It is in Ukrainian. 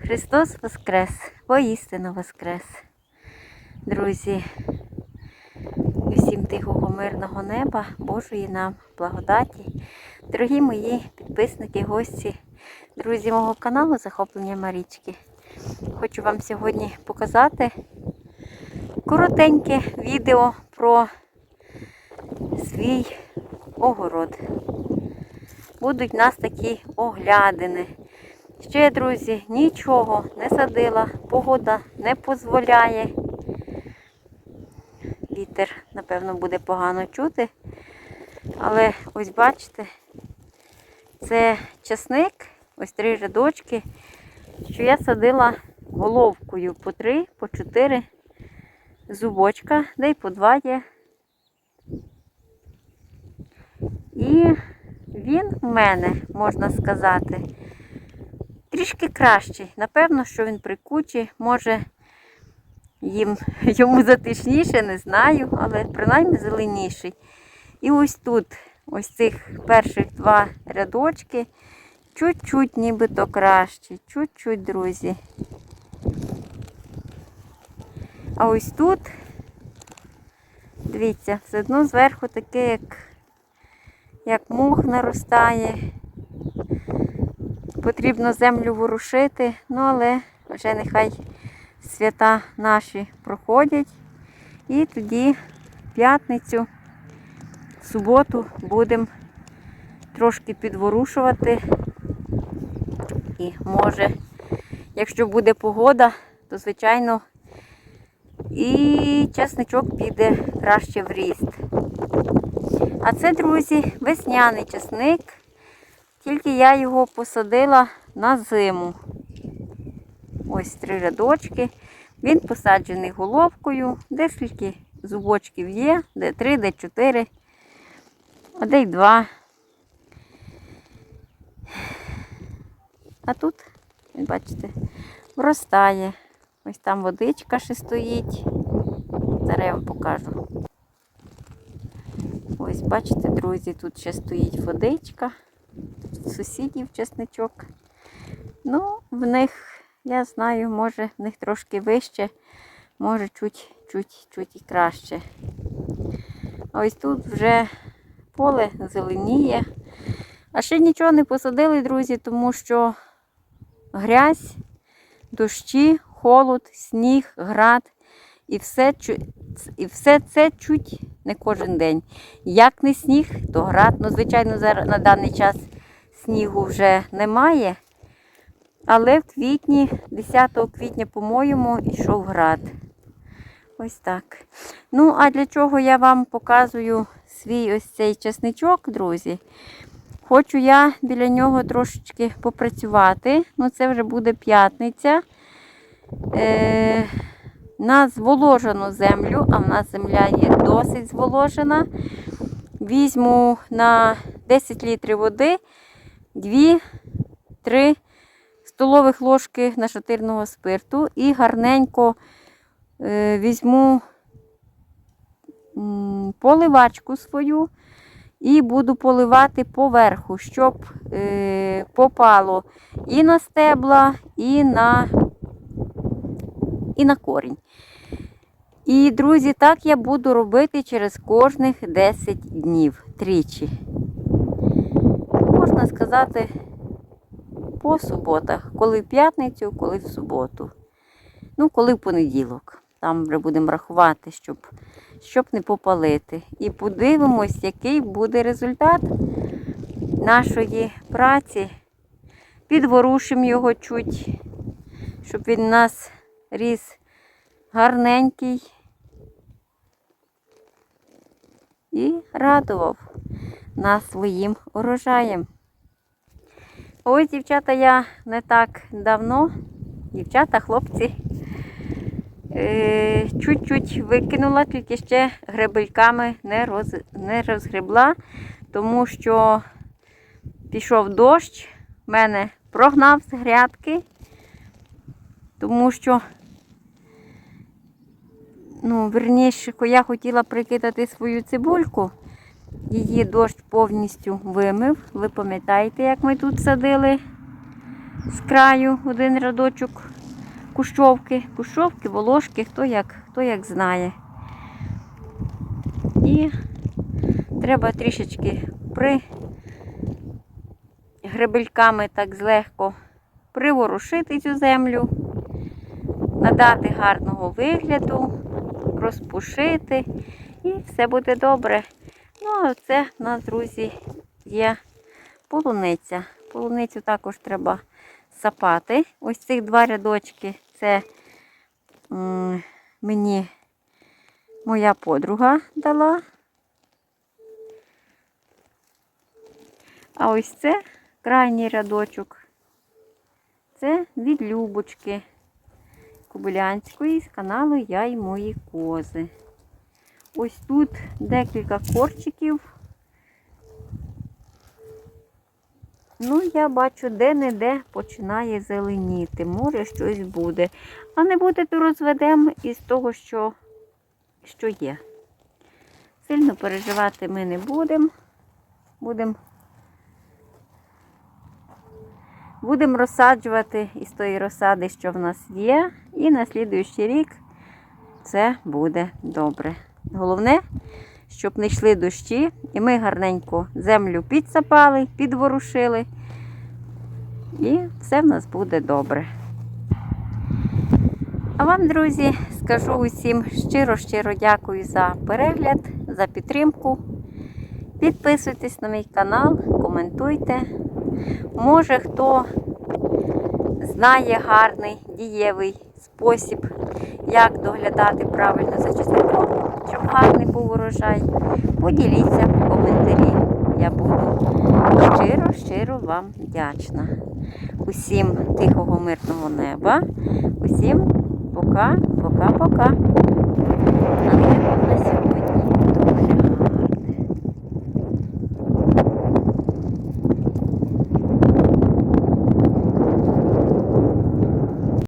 Христос Воскрес, воістину Воскрес. Друзі, усім тихого мирного неба, Божої нам благодаті. Дорогі мої підписники, гості, друзі мого каналу Захоплення Марічки. Хочу вам сьогодні показати коротеньке відео про свій огород. Будуть в нас такі оглядини. Ще, друзі, нічого не садила, погода не дозволяє. Вітер, напевно, буде погано чути. Але ось бачите, це часник, ось три рядочки, що я садила головкою по три, по чотири зубочка, де й по два є. І він в мене, можна сказати, трішки кращий. Напевно, що він при кучі, може їм, йому затишніше, не знаю, але принаймні зеленіший. І ось тут, ось цих перших два рядочки, чуть-чуть нібито кращі, чуть-чуть, друзі. А ось тут, дивіться, все одно зверху таке, як, як мух наростає. Потрібно землю ворушити, ну але вже нехай свята наші проходять. І тоді п'ятницю, суботу будемо трошки підворушувати. І може, якщо буде погода, то звичайно і часничок піде краще в ріст. А це, друзі, весняний часник. Тільки я його посадила на зиму. Ось три рядочки. Він посаджений головкою. Де скільки зубочків є, де три, де чотири, а де й два. А тут, бачите, вростає. Ось там водичка ще стоїть. Зараз я вам покажу. Ось, бачите, друзі, тут ще стоїть водичка сусідів чесничок. Ну, в них, я знаю, може в них трошки вище, може чуть-чуть і краще. Ось тут вже поле зеленіє. А ще нічого не посадили, друзі, тому що грязь, дощі, холод, сніг, град. І все, і все це чуть не кожен день. Як не сніг, то град. Ну, звичайно, зараз на даний час снігу вже немає. Але в квітні, 10 квітня, по-моєму, йшов град. Ось так. Ну, а для чого я вам показую свій ось цей часничок, друзі? Хочу я біля нього трошечки попрацювати. Ну, це вже буде п'ятниця. Е, на зволожену землю, а в нас земля є досить зволожена. Візьму на 10 літрів води 2-3 столових ложки нашатирного спирту і гарненько е, візьму поливачку свою і буду поливати поверху, щоб е, попало і на стебла, і на, і на корінь. І, друзі, так я буду робити через кожних 10 днів тричі. Можна сказати, по суботах, коли в п'ятницю, коли в суботу. Ну, коли в понеділок. Там вже будемо рахувати, щоб, щоб не попалити. І подивимось, який буде результат нашої праці. Підворушимо його чуть, щоб він у нас ріс гарненький. і радував нас своїм урожаєм. Ось, дівчата, я не так давно, дівчата, хлопці, е, чуть-чуть викинула, тільки ще гребельками не, роз, не розгребла, тому що пішов дощ, мене прогнав з грядки, тому що ну, верніше, я хотіла прикидати свою цибульку. Її дощ повністю вимив. Ви пам'ятаєте, як ми тут садили з краю один рядочок кущовки, кущовки, волошки, хто як, хто як знає. І треба трішечки при гребельками так злегко приворушити цю землю, надати гарного вигляду, розпушити, і все буде добре. Ну, а це в нас, друзі, є полуниця. Полуницю також треба сапати. Ось цих два рядочки це мені моя подруга дала. А ось це крайній рядочок. Це від Любочки Кобилянської з каналу Я і мої кози. Ось тут декілька корчиків. Ну, я бачу, де-не-де починає зеленіти. Може, щось буде. А не буде, то розведемо із того, що, що є. Сильно переживати ми не будемо. Будемо Будемо розсаджувати із тої розсади, що в нас є, і на слідуючий рік це буде добре. Головне, щоб не йшли дощі, і ми гарненько землю підсапали, підворушили, і все в нас буде добре. А вам, друзі, скажу усім щиро-щиро дякую за перегляд, за підтримку. Підписуйтесь на мій канал, коментуйте. Може, хто знає гарний дієвий спосіб, як доглядати правильно за щоб гарний був урожай, поділіться в коментарі. Я буду щиро-щиро вам вдячна. Усім тихого, мирного неба. Усім пока, пока-пока.